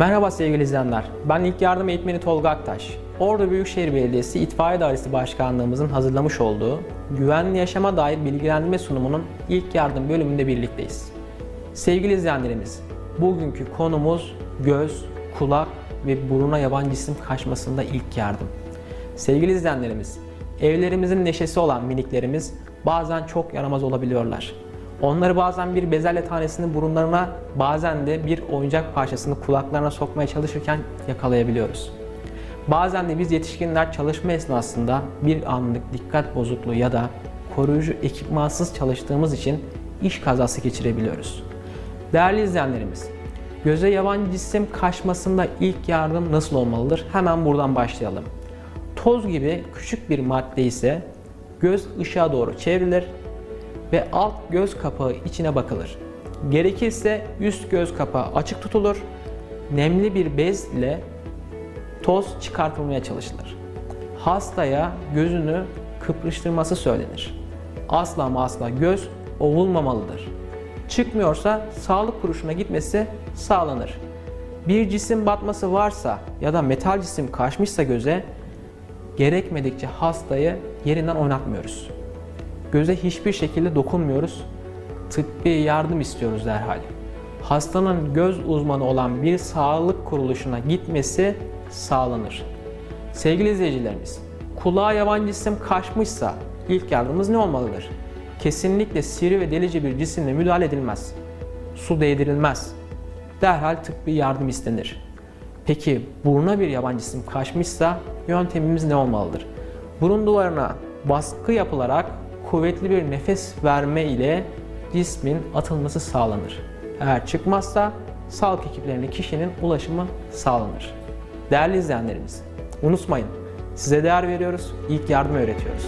Merhaba sevgili izleyenler. Ben ilk yardım eğitmeni Tolga Aktaş. Ordu Büyükşehir Belediyesi İtfaiye Dairesi Başkanlığımızın hazırlamış olduğu güvenli yaşama dair bilgilendirme sunumunun ilk yardım bölümünde birlikteyiz. Sevgili izleyenlerimiz, bugünkü konumuz göz, kulak ve buruna yabancı cisim kaçmasında ilk yardım. Sevgili izleyenlerimiz, evlerimizin neşesi olan miniklerimiz bazen çok yaramaz olabiliyorlar. Onları bazen bir bezelye tanesini burunlarına, bazen de bir oyuncak parçasını kulaklarına sokmaya çalışırken yakalayabiliyoruz. Bazen de biz yetişkinler çalışma esnasında bir anlık dikkat bozukluğu ya da koruyucu ekipmansız çalıştığımız için iş kazası geçirebiliyoruz. Değerli izleyenlerimiz, göze yabancı cisim kaçmasında ilk yardım nasıl olmalıdır? Hemen buradan başlayalım. Toz gibi küçük bir madde ise göz ışığa doğru çevrilir ve alt göz kapağı içine bakılır. Gerekirse üst göz kapağı açık tutulur. Nemli bir bez ile toz çıkartılmaya çalışılır. Hastaya gözünü kıpırıştırması söylenir. Asla ama asla göz ovulmamalıdır. Çıkmıyorsa sağlık kuruluşuna gitmesi sağlanır. Bir cisim batması varsa ya da metal cisim kaçmışsa göze gerekmedikçe hastayı yerinden oynatmıyoruz. Göze hiçbir şekilde dokunmuyoruz. Tıbbi yardım istiyoruz derhal. Hastanın göz uzmanı olan bir sağlık kuruluşuna gitmesi sağlanır. Sevgili izleyicilerimiz, kulağa yabancı cisim kaçmışsa ilk yardımımız ne olmalıdır? Kesinlikle sivri ve delici bir cisimle müdahale edilmez. Su değdirilmez. Derhal tıbbi yardım istenir. Peki buruna bir yabancı cisim kaçmışsa yöntemimiz ne olmalıdır? Burun duvarına baskı yapılarak kuvvetli bir nefes verme ile cismin atılması sağlanır. Eğer çıkmazsa sağlık ekiplerine kişinin ulaşımı sağlanır. Değerli izleyenlerimiz, unutmayın size değer veriyoruz, ilk yardım öğretiyoruz.